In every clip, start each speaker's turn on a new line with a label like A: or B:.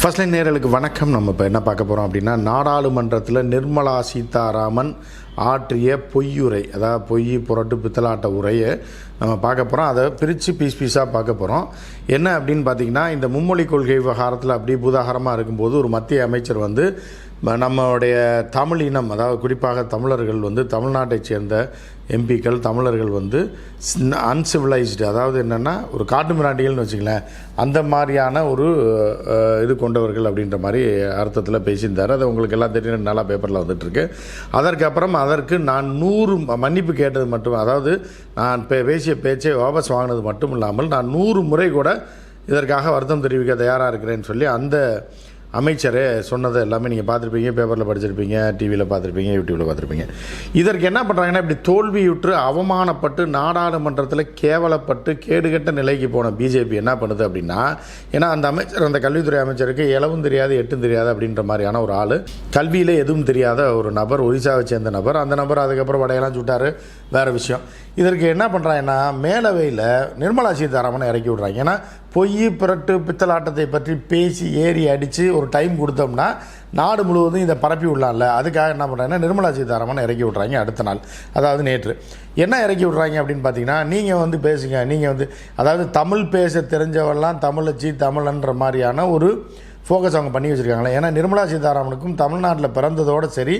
A: First line நேரலுக்கு வணக்கம். நம்ம இப்போ என்ன பார்க்க போகிறோம் அப்படின்னா நாடாளுமன்றத்தில் நிர்மலா சீதாராமன் ஆற்றிய பொய்யுரை அதாவது பொய் புரட்டு பித்தலாட்ட உரையை நம்ம பார்க்க போகிறோம் அதை பிரித்து பீஸ் பீஸாக பார்க்க போகிறோம் என்ன அப்படின்னு பார்த்தீங்கன்னா இந்த மும்மொழி கொள்கை விவகாரத்தில் அப்படியே பூதாகரமாக இருக்கும்போது ஒரு மத்திய அமைச்சர் வந்து நம்மளுடைய தமிழ் இனம் அதாவது குறிப்பாக தமிழர்கள் வந்து தமிழ்நாட்டைச் சேர்ந்த எம்பிக்கள் தமிழர்கள் வந்து அன்சிவிலைஸ்டு அதாவது என்னென்னா ஒரு காட்டு மிராண்டிகள்னு வச்சுங்களேன் அந்த மாதிரியான ஒரு இது கொண்டவர்கள் அப்படின்ற மாதிரி அர்த்தத்தில் பேசியிருந்தார். அது உங்களுக்கு எல்லாம் தெரியும். நல்லா பேப்பரில் வந்துட்டுருக்கு. அதற்கப்புறம் அதற்கு நான் நூறு மன்னிப்பு கேட்டது மட்டும் அதாவது நான் பே பேசிய பேச்சை வாபஸ் வாங்கினது மட்டும் இல்லாமல் நான் நூறு முறை கூட இதற்காக வருத்தம் தெரிவிக்க தயாராக இருக்கிறேன்னு சொல்லி அந்த அமைச்சரே சொன்னதை எல்லாமே நீங்கள் பார்த்துருப்பீங்க பேப்பரில் படிச்சிருப்பீங்க டிவியில் பார்த்துருப்பீங்க யூடியூப்பில் பார்த்துருப்பீங்க. இதற்கு என்ன பண்ணுறாங்கன்னா இப்படி தோல்வியுற்று அவமானப்பட்டு நாடாளுமன்றத்தில் கேவலப்பட்டு கேடுகெட்ட நிலைக்கு போன பிஜேபி என்ன பண்ணுது அப்படின்னா ஏன்னா அந்த அமைச்சர் அந்த கல்வித்துறை அமைச்சருக்கு இளவும் தெரியாது எட்டும் தெரியாது அப்படின்ற மாதிரியான ஒரு ஆள். கல்வியில் எதுவும் தெரியாத ஒரு நபர் ஒரிசாவை சேர்ந்த நபர். அந்த நபர் அதுக்கப்புறம் வடையெல்லாம் சுட்டார் வேறு விஷயம். இதற்கு என்ன பண்ணுறாங்கன்னா மேலவையில் நிர்மலா சீதாராமனை இறக்கி விட்றாங்க. ஏன்னா பொய் புரட்டு பித்தலாட்டத்தை பற்றி பேசி ஏறி அடித்து ஒரு டைம் கொடுத்தோம்னா நாடு முழுவதும் இதை பரப்பி விடலாம்ல. அதுக்காக என்ன பண்ணுறாங்கன்னா நிர்மலா சீதாராமனை இறக்கி விட்றாங்க அடுத்த நாள். அதாவது நேற்று. என்ன இறக்கி விட்றாங்க அப்படின்னு பார்த்தீங்கன்னா நீங்கள் வந்து பேசுங்க நீங்கள் வந்து அதாவது தமிழ் பேச தெரிஞ்சவெல்லாம் தமிழச்சி தமிழன்ற மாதிரியான ஒரு ஃபோக்கஸ் அவங்க பண்ணி வச்சுருக்காங்களே. ஏன்னா நிர்மலா சீதாராமனுக்கும் தமிழ்நாட்டில் பிறந்ததோடு சரி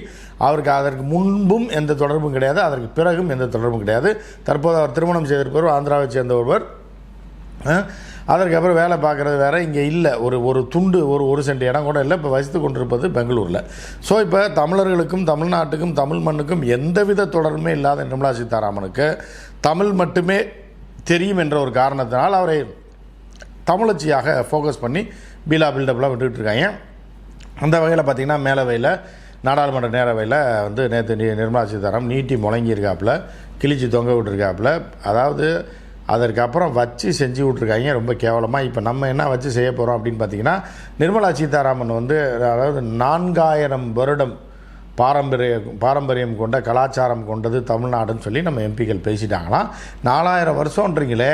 A: அவருக்கு அதற்கு முன்பும் எந்த தொடர்பும் கிடையாது அதற்கு பிறகும் எந்த தொடர்பும் கிடையாது. தற்போது அவர் திருமணம் செய்திருப்பவர் ஆந்திராவை சேர்ந்த ஒருவர் அதற்கப்புறம் வேலை பார்க்குறது வேற இங்கே இல்லை. ஒரு ஒரு துண்டு ஒரு ஒரு சென்ட் இடம் கூட இல்லை. இப்போ வசித்து கொண்டிருப்பது பெங்களூரில். ஸோ இப்போ தமிழர்களுக்கும் தமிழ்நாட்டுக்கும் தமிழ் மண்ணுக்கும் எந்தவித தொடர்புமே இல்லாத நிர்மலா சீதாராமனுக்கு தமிழ் மட்டுமே தெரியும் என்ற ஒரு காரணத்தினால் அவரை தமிழச்சியாக ஃபோக்கஸ் பண்ணி பீலா பில்டப்லாம் விட்டுக்கிட்டு இருக்காங்க. அந்த வகையில் பார்த்திங்கன்னா மேலவையில் நாடாளுமன்ற நேரவையில் வந்து நேற்று நிர்மலா சீதாராமன் நீட்டி முழங்கியிருக்காப்புல கிழிச்சு தொங்க விட்டுருக்காப்புல. அதாவது அதற்கப்புறம் வச்சு செஞ்சு விட்ருக்காங்க ரொம்ப கேவலமாக இப்போ நம்ம என்ன வச்சு செய்ய போகிறோம் அப்படின்னு பார்த்தீங்கன்னா நிர்மலா சீதாராமன் வந்து அதாவது நான்காயிரம் வருடம் பாரம்பரிய பாரம்பரியம் கொண்ட கலாச்சாரம் கொண்டது தமிழ்நாடுன்னு சொல்லி நம்ம எம்பிக்கள் பேசிட்டாங்களாம். நாலாயிரம் வருஷன்றீங்களே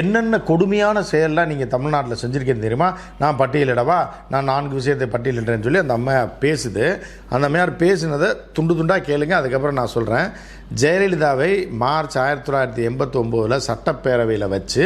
A: என்னென்ன கொடுமையான செயல்லாம் நீங்கள் தமிழ்நாட்டில் செஞ்சுருக்கேன்னு தெரியுமா? நான் பட்டியலிடவா? நான் நான்கு விஷயத்தை பட்டியலிடுறேன்னு சொல்லி அந்த அம்மா பேசுது. அந்த அம்மையார் பேசினதை துண்டு துண்டாக கேளுங்க அதுக்கப்புறம் நான் சொல்கிறேன் ஜெயலலிதாவை மார்ச் ஆயிரத்தி தொள்ளாயிரத்தி எண்பத்தொம்போதில் சட்டப்பேரவையில் வச்சு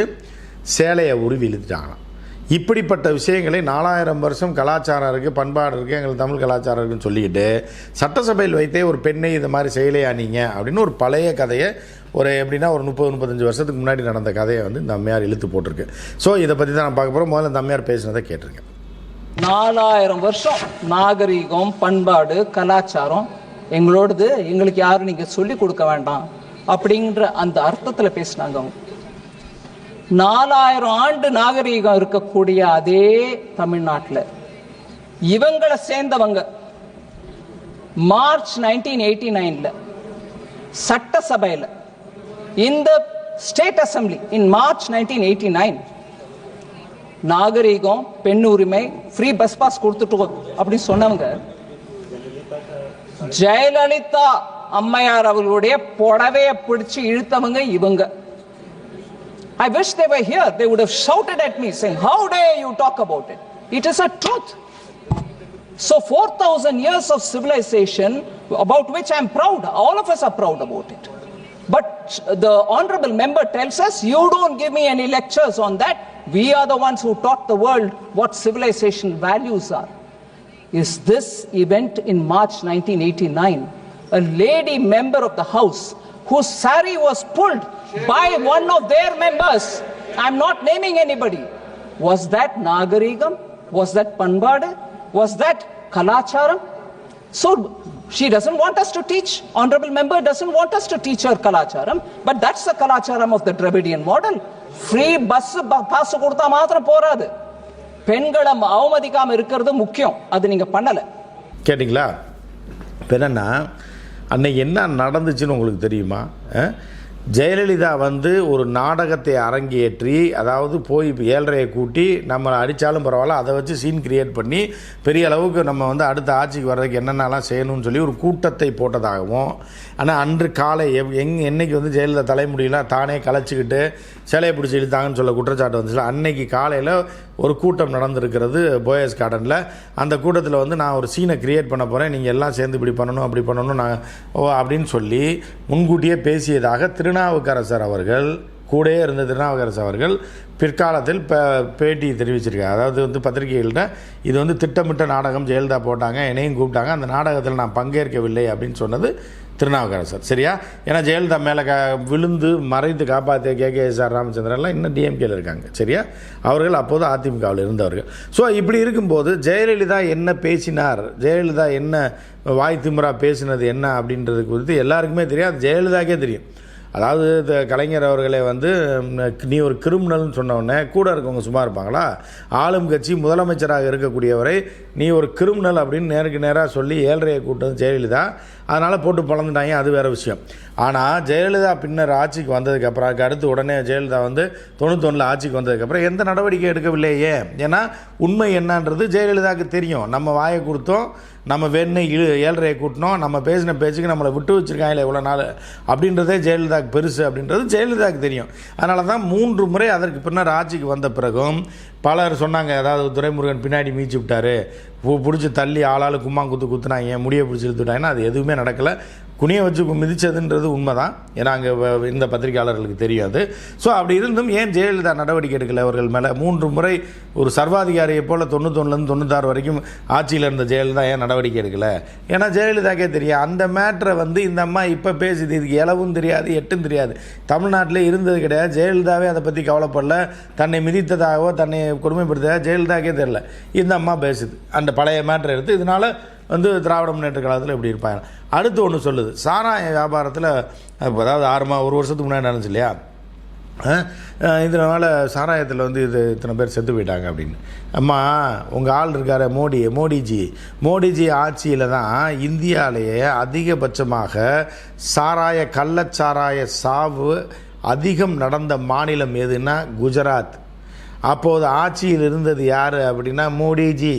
A: சேலையை உருவி இழுத்துட்டாங்களாம். இப்படிப்பட்ட விஷயங்களை நாலாயிரம் வருஷம் கலாச்சாரம் இருக்குது பண்பாடு இருக்குது எங்களுக்கு தமிழ் கலாச்சாரம் இருக்குன்னு சொல்லிக்கிட்டு சட்டசபையில் வைத்தே ஒரு பெண்ணை இந்த மாதிரி செயலையா நீங்க அப்படின்னு ஒரு பழைய கதையை ஒரு எப்படின்னா ஒரு முப்பது முப்பத்தஞ்சு வருஷத்துக்கு முன்னாடி நடந்த கதையை வந்து இந்த அம்மையார் இழுத்து போட்டிருக்கு. ஸோ இதை பற்றி தான் நான் பார்க்க போகிறோம் முதல்ல இந்த அம்மையார் பேசினதை கேட்டிருக்கேன்
B: நாலாயிரம் வருஷம் நாகரீகம் பண்பாடு கலாச்சாரம் எங்களோடது எங்களுக்கு யாரும் நீங்கள் சொல்லி கொடுக்க வேண்டாம் அப்படிங்கிற அந்த அர்த்தத்தில் பேசினாங்க அவங்க. நாலாயிரம் ஆண்டு நாகரீகம் இருக்கக்கூடிய அதே தமிழ்நாட்டில். இவங்களை சேர்ந்தவங்க மார்ச் நைன்டீன் எயிட்டி நைன்ல சட்டசபையில் இந்த state assembly in March nineteen eighty nine நாகரீகம் பெண் உரிமை ஃப்ரீ பஸ் பாஸ் கொடுத்துட்டு அப்படின்னு சொன்னவங்க ஜெயலலிதா அம்மையார் அவர்களுடைய புடவையை பிடிச்சு இழுத்தவங்க இவங்க. I wish they were here. They would have shouted at me saying, How dare you talk about it? It is a truth. So, 4,000 years of civilization about which I'm proud. All of us are proud about it. But the honorable member tells us, You don't give me any lectures on that. We are the ones who taught the world what civilization values are. Is this event in March 1989? A lady member of the House whose sari was pulled by one of their members. I'm not naming anybody. Was that Nagarigam? Was that Panbade? Was that Kalacharam? So she doesn't want us to teach. Honorable member doesn't want us to teach her Kalacharam, but that's the Kalacharam of the Dravidian model. Free bus pass கொடுத்தா மாத்திரம் போறாது பெண்களை அவமதிக்காம இருக்கிறது முக்கியம் அது நீங்க பண்ணல
A: கேட்டிங்களா இப்போ என்னென்னா அன்னைக்கு என்ன நடந்துச்சுன்னு உங்களுக்கு தெரியுமா ஜெயலலிதா வந்து ஒரு நாடகத்தை அரங்கேற்றி அதாவது போய் இப்போ ஏழரையை கூட்டி நம்மளை அடித்தாலும் பரவாயில்ல அதை வச்சு சீன் கிரியேட் பண்ணி பெரிய அளவுக்கு நம்ம வந்து அடுத்த ஆட்சிக்கு வர்றதுக்கு என்னென்னலாம் செய்யணும்னு சொல்லி ஒரு கூட்டத்தை போட்டதாகவும் ஆனால் அன்று காலை எவ் எங் என்னைக்கு வந்து ஜெயலலிதா தலைமுடியெல்லாம் தானே கலைச்சிக்கிட்டு சிலையை பிடிச்சி இழுத்தாங்கன்னு சொல்ல குற்றச்சாட்டு வந்துச்சுல அன்னைக்கு காலையில் ஒரு கூட்டம் நடந்திருக்கிறது போயஸ் கார்டனில் அந்த கூட்டத்தில் வந்து நான் ஒரு சீனை க்ரியேட் பண்ண போகிறேன் நீங்கள் எல்லாம் சேர்ந்து இப்படி பண்ணணும் அப்படி பண்ணணும் நான் ஓ அப்படின்னு சொல்லி முன்கூட்டியே பேசியதாக திருநாவுக்கரசர் அவர்கள் கூடயே இருந்த திருநாவுக்கரசு அவர்கள் பிற்காலத்தில் இப்போ பேட்டி தெரிவிச்சிருக்காங்க. அதாவது வந்து பத்திரிகைகள்கிட்ட இது வந்து திட்டமிட்ட நாடகம் ஜெயலலிதா போட்டாங்க என்னையும் கூப்பிட்டாங்க. அந்த நாடகத்தில் நான் பங்கேற்கவில்லை அப்படின்னு சொன்னது திருநாவுக்கரசர். சரியா? ஏன்னா ஜெயலலிதா மேலே க விழுந்து மறைந்து காப்பாற்றிய கே கே எஸ் ஆர் ராமச்சந்திரன்லாம் இன்னும் டிஎம்கேல இருக்காங்க. சரியா? அவர்கள் அப்போது அதிமுகவில் இருந்தவர்கள். ஸோ இப்படி இருக்கும்போது ஜெயலலிதா என்ன பேசினார்? ஜெயலலிதா என்ன வாய் திமுறா பேசினது என்ன அப்படின்றது குறித்து எல்லாருக்குமே தெரியும் அது ஜெயலலிதாக்கே தெரியும். அதாவது இந்த கலைஞர் அவர்களே வந்து நீ ஒரு கிரிமினல்னு சொன்ன கூட இருக்கவங்க சும்மா இருப்பாங்களா? ஆளும் கட்சி முதலமைச்சராக இருக்கக்கூடியவரை நீ ஒரு கிரிமினல் அப்படின்னு நேருக்கு நேராக சொல்லி ஏழ்றையை கூட்டம் ஜெயலலிதா. அதனால் போட்டு பிளந்துட்டாங்க அது வேறு விஷயம். ஆனால் ஜெயலலிதா பின்னர் ஆட்சிக்கு வந்ததுக்கப்புறம் அதுக்கு அடுத்து உடனே ஜெயலலிதா வந்து தொண்ணூத்தொன்னில் ஆட்சிக்கு வந்ததுக்கப்புறம் எந்த நடவடிக்கை எடுக்கவில்லையே ஏன்னா உண்மை என்னன்றது ஜெயலலிதாவுக்கு தெரியும். நம்ம வாயை கொடுத்தோம் நம்ம வேணும்னு இழு ஏழரையை கூட்டினோம் நம்ம பேசின பேச்சுக்கு நம்மளை விட்டு வச்சுருக்காங்களே இவ்வளோ நாள். அப்படின்றதே ஜெயலலிதாவுக்கு பெருசு அப்படின்றது ஜெயலலிதாவுக்கு தெரியும். அதனால தான் மூன்று முறை அதற்கு பின்னர் ஆட்சிக்கு வந்த பிறகும் பலர் சொன்னாங்க அதாவது துரைமுருகன் பின்னாடி மீச்சு விட்டாரு. பிடிச்சி தள்ளி ஆளாளு கும்மா குத்து குத்துனாங்க முடியை பிடிச்சி இழுத்துட்டாங்கன்னா அது எதுவுமே நடக்கலை. குனிய வச்சு மிதித்ததுன்றது உண்மை தான் ஏன்னா அங்கே இந்த பத்திரிகையாளர்களுக்கு தெரியாது. ஸோ அப்படி இருந்தும் ஏன் ஜெயலலிதா நடவடிக்கை எடுக்கலை? அவர்கள் மேலே மூன்று முறை ஒரு சர்வாதிகாரியை போல் தொண்ணூத்தொன்னுலேருந்து தொண்ணூத்தாறு வரைக்கும் ஆட்சியில் இருந்த ஜெயலலிதா ஏன் நடவடிக்கை எடுக்கலை? ஏன்னா ஜெயலலிதாக்கே தெரியும். அந்த மேட்ரை வந்து இந்த அம்மா இப்போ பேசுது. இதுக்கு இளவும் தெரியாது எட்டும் தெரியாது. தமிழ்நாட்டில் இருந்தது கிடையாது. ஜெயலலிதாவே அதை பற்றி கவலைப்படல. தன்னை மிதித்ததாகவோ தன்னை கொடுமைப்படுத்ததாக ஜெயலலிதாக்கே தெரில இந்த அம்மா பேசுது. அந்த பழைய மேட்ரை எடுத்து இதனால் வந்து திராவிட முன்னேற்ற காலத்தில் இப்படி இருப்பாங்க. அடுத்து ஒன்று சொல்லுது. சாராய வியாபாரத்தில் அதாவது ஆறு மா ஒரு வருஷத்துக்கு முன்னாடி நடந்துச்சு இல்லையா? இதனால் சாராயத்தில் வந்து இது இத்தனை பேர் செத்து போயிட்டாங்க அப்படின்னு. அம்மா உங்கள் ஆள் இருக்கார் மோடி மோடிஜி. மோடிஜி ஆட்சியில் தான் இந்தியாவிலேயே அதிகபட்சமாக சாராய கள்ளச்சாராய சாவு அதிகம் நடந்த மாநிலம் எதுன்னா குஜராத். அப்போது ஆட்சியில் இருந்தது யார் அப்படின்னா மோடிஜி.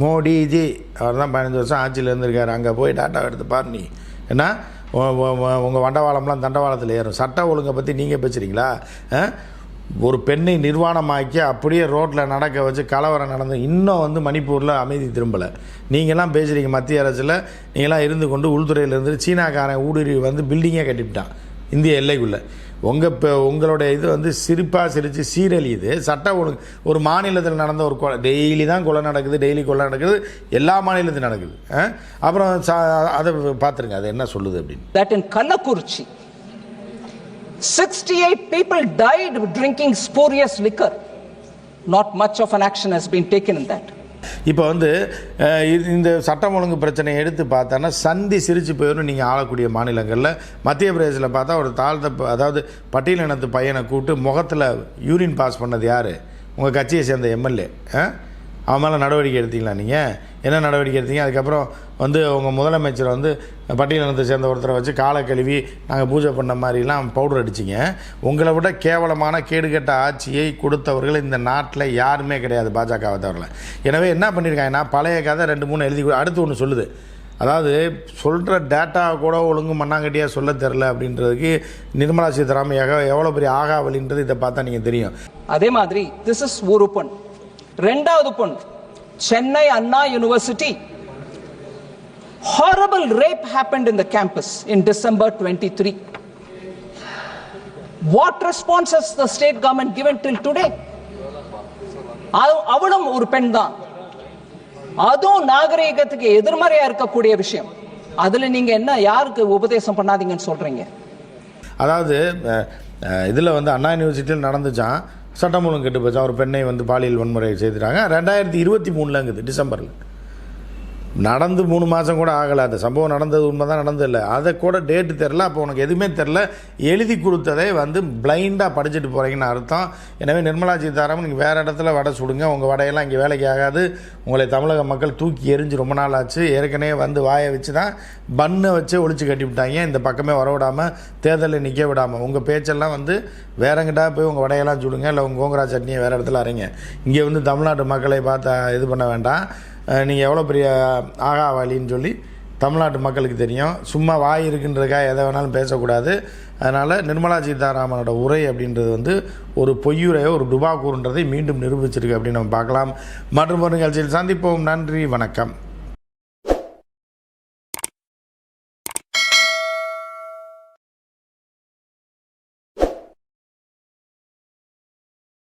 A: மோடிஜி அவர் தான் பதினஞ்சு வருஷம் ஆட்சியில் இருந்திருக்காரு. அங்கே போய் டாட்டா எடுத்து பாரு நீ. ஏன்னா உங்கள் வண்டவாளம்லாம் தண்டவாளத்தில் ஏறும். சட்ட ஒழுங்கை பற்றி நீங்கள் பேசுகிறீங்களா ஆ? ஒரு பெண்ணை நிர்வாணமாக்கி அப்படியே ரோட்டில் நடக்க வச்சு கலவரம் நடந்து இன்னும் வந்து மணிப்பூரில் அமைதி திரும்பலை. நீங்களாம் பேசுகிறீங்க மத்திய அரசில். நீங்களாம் இருந்து கொண்டு உள்துறையில் இருந்து சீனாக்காரன் ஊடுருவி வந்து பில்டிங்கே கட்டிவிட்டான். இந்திய எல்லைக்குள்ளே. உங்கள் இப்போ உங்களுடைய இது வந்து சிரிப்பாக சிரித்து சீரழியுது சட்டம் ஒழுங்கு. ஒரு மாநிலத்தில் நடந்த ஒரு கொலை. டெய்லி தான் கொலை நடக்குது டெய்லி கொலை நடக்குது. எல்லா மாநிலத்திலும் நடக்குது. அப்புறம் சா அதை பார்த்துருங்க. அது என்ன சொல்லுது அப்படின்னு.
B: That in Kallakurichi sixty eight people died drinking spurious liquor not much of an action has been taken in that
A: இப்போ வந்து இது- இந்த சட்டம் ஒழுங்கு பிரச்சனையை எடுத்து பார்த்தோன்னா சந்தி சிரிச்சு போயிடும் நீங்கள் ஆளக்கூடிய மாநிலங்களில் மத்திய பிரதேசத்தில் பார்த்தா ஒரு தாழ்த்த அதாவது அதாவது பட்டியலினத்து பையனை கூப்பிட்டு முகத்தில் யூரின் பாஸ் பண்ணது யார்? உங்கள் கட்சியை சேர்ந்த எம்எல்ஏ அவன் மேலே நடவடிக்கை எடுத்தீங்களா நீங்கள் என்ன நடவடிக்கை எடுத்தீங்க? அதுக்கப்புறம் வந்து உங்கள் முதலமைச்சர் வந்து பட்டியலினத்தை சேர்ந்த ஒருத்தரை வச்சு காலை கழுவி நாங்கள் பூஜை பண்ண மாதிரிலாம் பவுடர் அடிச்சிங்க. உங்களை விட கேவலமான கேடுகெட்ட ஆட்சியை கொடுத்தவர்கள் இந்த நாட்டில் யாருமே கிடையாது பாஜகவை தவிர. எனவே என்ன பண்ணியிருக்காங்கன்னா பழைய கதை ரெண்டு மூணு எழுதி அடுத்து ஒன்று சொல்லுது. அதாவது சொல்கிற டேட்டா கூட ஒழுங்கு மண்ணாங்கட்டியாக சொல்ல தெரில அப்படின்றதுக்கு நிர்மலா சீதாராமையாக எவ்வளோ பெரிய ஆகாவலின்றது இதை பார்த்தா நீங்கள் தெரியும்.
B: அதே மாதிரி திஸ் இஸ் ஒரு ரெண்டாவது பொண்ணு Chennai Anna university. Horrible rape happened in the campus in December 23. What response has the state government given till today? அவளும் ஒரு பெண் தான். அதுவும் நாகரீகத்துக்கு எதிர்மறையா இருக்கக்கூடிய விஷயம். அதுல நீங்க என்ன யாருக்கு உபதேசம் பண்ணாதீங்கன்னு சொல்றீங்க?
A: அதாவது இதில் வந்து அண்ணா யூனிவர்சிட்டியில் நடந்துச்சான் சட்டம் ஒழுங்கு கெட்டு போச்சு ஒரு பெண்ணை வந்து பாலியல் வன்முறை செய்துட்டாங்க. ரெண்டாயிரத்தி இருபத்தி மூணுலங்குது டிசம்பரில். நடந்து மூணு மாதம் கூட ஆகலை. அந்த சம்பவம் நடந்தது உண்மை தான் நடந்ததில்லை. அதை கூட டேட்டு தெரில அப்போ உனக்கு எதுவுமே தெரில எழுதி கொடுத்ததை வந்து பிளைண்டாக படிச்சுட்டு போகிறீங்கன்னு அர்த்தம். எனவே நிர்மலா சீதாராமன் நீங்கள் வேறு இடத்துல வடை சுடுங்க. உங்கள் வடையெல்லாம் இங்கே வேலைக்கு ஆகாது. உங்களை தமிழக மக்கள் தூக்கி எரிஞ்சு ரொம்ப நாள் ஆச்சு. ஏற்கனவே வந்து வாயை வச்சு தான் பண்ணை வச்சு ஒழிச்சு கட்டி விட்டாங்க. இந்த பக்கமே வர விடாமல் தேர்தலில் நிற்க விடாமல் உங்கள் பேச்செல்லாம் வந்து வேறங்கிட்டா போய் உங்கள் வடையெல்லாம் சுடுங்க. இல்லை உங்கள் கோங்கரா சட்னியை வேறு இடத்துல அரைங்க. இங்கே வந்து தமிழ்நாட்டு மக்களை பார்த்தா இது பண்ண வேண்டாம். நீங்கள் எவ்வளோ பெரிய ஆகாவாளின்னு சொல்லி தமிழ்நாட்டு மக்களுக்கு தெரியும். சும்மா வாய் இருக்குன்றதுக்காக எதை வேணாலும் பேசக்கூடாது. அதனால் நிர்மலா சீதாராமனோட உரை அப்படின்றது வந்து ஒரு பொய்யுரையோ ஒரு டுபாக்கூறுன்றதை மீண்டும் நிரூபிச்சிருக்கு அப்படின்னு நம்ம பார்க்கலாம். மற்றும் ஒரு நிகழ்ச்சியில் சந்திப்போம். நன்றி வணக்கம்.